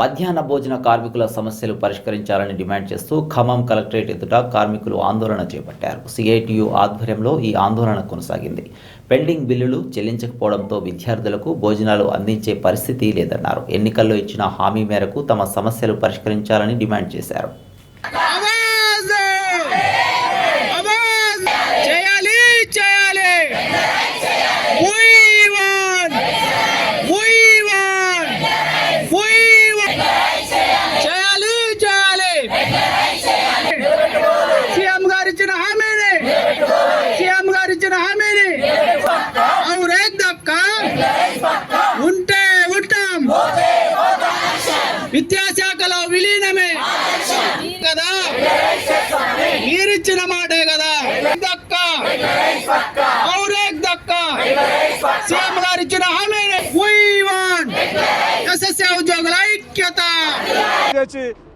మధ్యాహ్న భోజన కార్మికుల సమస్యలు పరిష్కరించాలని డిమాండ్ చేస్తూ ఖమ్మం కలెక్టరేట్ ఎదుట కార్మికులు ఆందోళన చేపట్టారు. సిఐటియు ఆధ్వర్యంలో ఈ ఆందోళన కొనసాగింది. పెండింగ్ బిల్లులు చెల్లించకపోవడంతో విద్యార్థులకు భోజనాలు అందించే పరిస్థితి లేదన్నారు. ఎన్నికల్లో ఇచ్చిన హామీ మేరకు తమ సమస్యలు పరిష్కరించాలని డిమాండ్ చేశారు. ఉంటే ఉంటాం విద్యాశాఖలో విలీనమే. కదా? మీరిచ్చిన మాటే కదా? దక్క? ఔరేక్ దక్క? సీఎం గారు ఇచ్చిన హామీ ఎస్ఎస్ఏ ఉద్యోగుల ఐక్యత.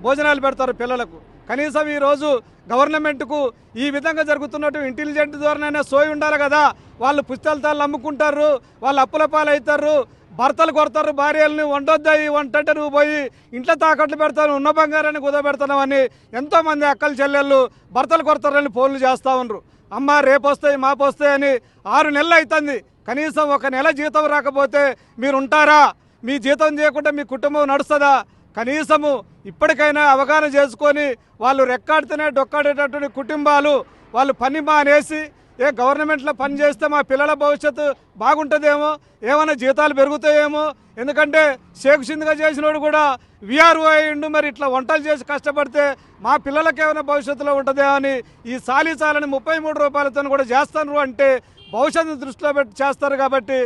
భోజనాలు పెడతారు పిల్లలకు. కనీసం ఈ రోజు గవర్నమెంట్కు ఈ విధంగా జరుగుతున్నట్టు ఇంటెలిజెంట్ ద్వారానైనా సోయి ఉండాలి కదా. వాళ్ళు పుస్తకాలు అమ్ముకుంటారు వాళ్ళు అప్పుల పాలవుతారు భర్తలు కొడతారు భార్యలను వండొద్దాయి వంటంటే నువ్వు పోయి ఇంట్లో తాకట్లు పెడతాను ఉన్న బంగారాన్ని కుదబెడతావు ఎంతోమంది అక్కలు చెల్లెళ్ళు భర్తలు కొడతారని ఫోన్లు చేస్తూ ఉన్నారు. అమ్మ రేపు వస్తాయి మాపు అని ఆరు నెలలు అవుతుంది కనీసం ఒక నెల జీతం రాకపోతే మీరు ఉంటారా మీ జీతం చేయకుండా మీ కుటుంబం నడుస్తుందా? కనీసము ఇప్పటికైనా అవగాహన చేసుకొని వాళ్ళు రెక్కాడితేనే డొక్కాడేటటువంటి కుటుంబాలు వాళ్ళు పని మానేసి ఏ గవర్నమెంట్లో పని చేస్తే మా పిల్లల భవిష్యత్తు బాగుంటుందేమో ఏమైనా జీతాలు పెరుగుతాయేమో ఎందుకంటే షేక్ సింద్గా చేసినోడు కూడా విఆర్ఓ అయ్యిండు మరి ఇట్లా వంటలు చేసి కష్టపడితే మా పిల్లలకి ఏమైనా భవిష్యత్తులో ఉంటుందేమో అని ఈ సాలీ సాలని ముప్పై మూడు రూపాయలతో కూడా చేస్తాను అంటే భవిష్యత్తు దృష్టిలో పెట్టి చేస్తారు కాబట్టి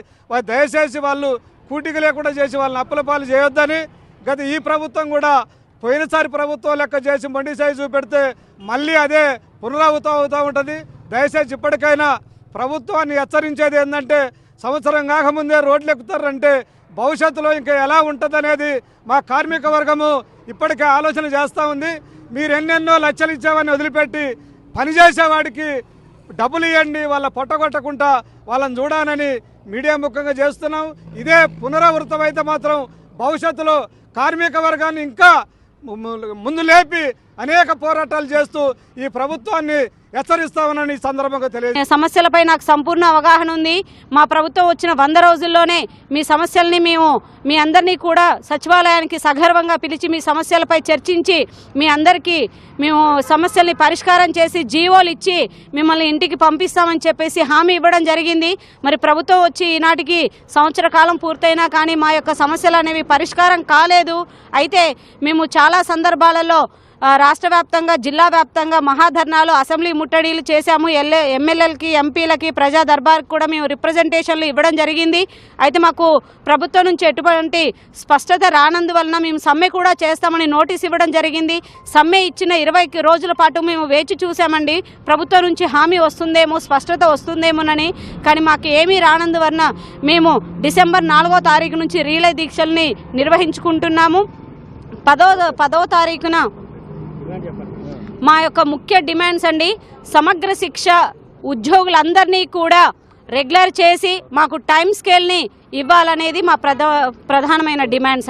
దయచేసి వాళ్ళు కూటికి లేకుండా చేసి వాళ్ళని అప్పుల పాలు చేయొద్దని గత ఈ ప్రభుత్వం కూడా పోయినసారి ప్రభుత్వం లెక్క చేసి మండి సైజు చూపెడితే మళ్ళీ అదే పునరావృతం అవుతూ ఉంటుంది. దయచేసి ఇప్పటికైనా ప్రభుత్వాన్ని హెచ్చరించేది ఏంటంటే సంవత్సరం కాకముందే రోడ్లు ఎక్కుతారంటే భవిష్యత్తులో ఇంకా ఎలా ఉంటుందనేది మా కార్మిక వర్గము ఇప్పటికే ఆలోచన చేస్తూ ఉంది. మీరు ఎన్నెన్నో లక్షలు ఇచ్చామని వదిలిపెట్టి పనిచేసేవాడికి డబ్బులు ఇవ్వండి వాళ్ళ పొట్టగొట్టకుండా వాళ్ళని చూడాలని మీడియా ముఖంగా చేస్తున్నాం. ఇదే పునరావృతం అయితే మాత్రం భవిష్యత్తులో కార్మిక వర్గాన్ని ఇంకా ముందు లేపి అనేక పోరాటాలు చేస్తూ ఈ ప్రభుత్వాన్ని హెచ్చరిస్తామని ఈ సందర్భంగా తెలియదు సమస్యలపై నాకు సంపూర్ణ అవగాహన ఉంది. మా ప్రభుత్వం వచ్చిన వంద రోజుల్లోనే మీ సమస్యల్ని మేము మీ అందరినీ కూడా సచివాలయానికి సగర్వంగా పిలిచి మీ సమస్యలపై చర్చించి మీ అందరికీ మేము సమస్యల్ని పరిష్కారం చేసి జీవోలు ఇచ్చి మిమ్మల్ని ఇంటికి పంపిస్తామని చెప్పేసి హామీ ఇవ్వడం జరిగింది. మరి ప్రభుత్వం వచ్చి ఈనాటికి సంవత్సర కాలం పూర్తయినా కానీ మా యొక్క సమస్యలు అనేవి పరిష్కారం కాలేదు. అయితే మేము చాలా సందర్భాలలో రాష్ట్ర వ్యాప్తంగా జిల్లా వ్యాప్తంగా మహాధర్నాలు అసెంబ్లీ ముట్టడీలు చేశాము. ఎల్ఏ ఎమ్మెల్యేలకి ఎంపీలకి ప్రజా దర్బార్కి కూడా మేము రిప్రజెంటేషన్లు ఇవ్వడం జరిగింది. అయితే మాకు ప్రభుత్వం నుంచి ఎటువంటి స్పష్టత రానందువలన మేము సమ్మె కూడా చేస్తామని నోటీస్ ఇవ్వడం జరిగింది. సమ్మె ఇచ్చిన ఇరవై రోజుల పాటు మేము వేచి చూసామండి ప్రభుత్వం నుంచి హామీ వస్తుందేమో స్పష్టత వస్తుందేమోనని. కానీ మాకు ఏమీ రానందువలన మేము డిసెంబర్ నాలుగో తారీఖు నుంచి రీలే దీక్షల్ని నిర్వహించుకుంటున్నాము. పదో పదో తారీఖున మా యొక్క ముఖ్య డిమాండ్స్ అండి సమగ్ర శిక్ష ఉద్యోగులందరినీ కూడా రెగ్యులర్ చేసి మాకు టైం స్కేల్ని ఇవ్వాలనేది మా ప్రధా ప్రధానమైన డిమాండ్స్.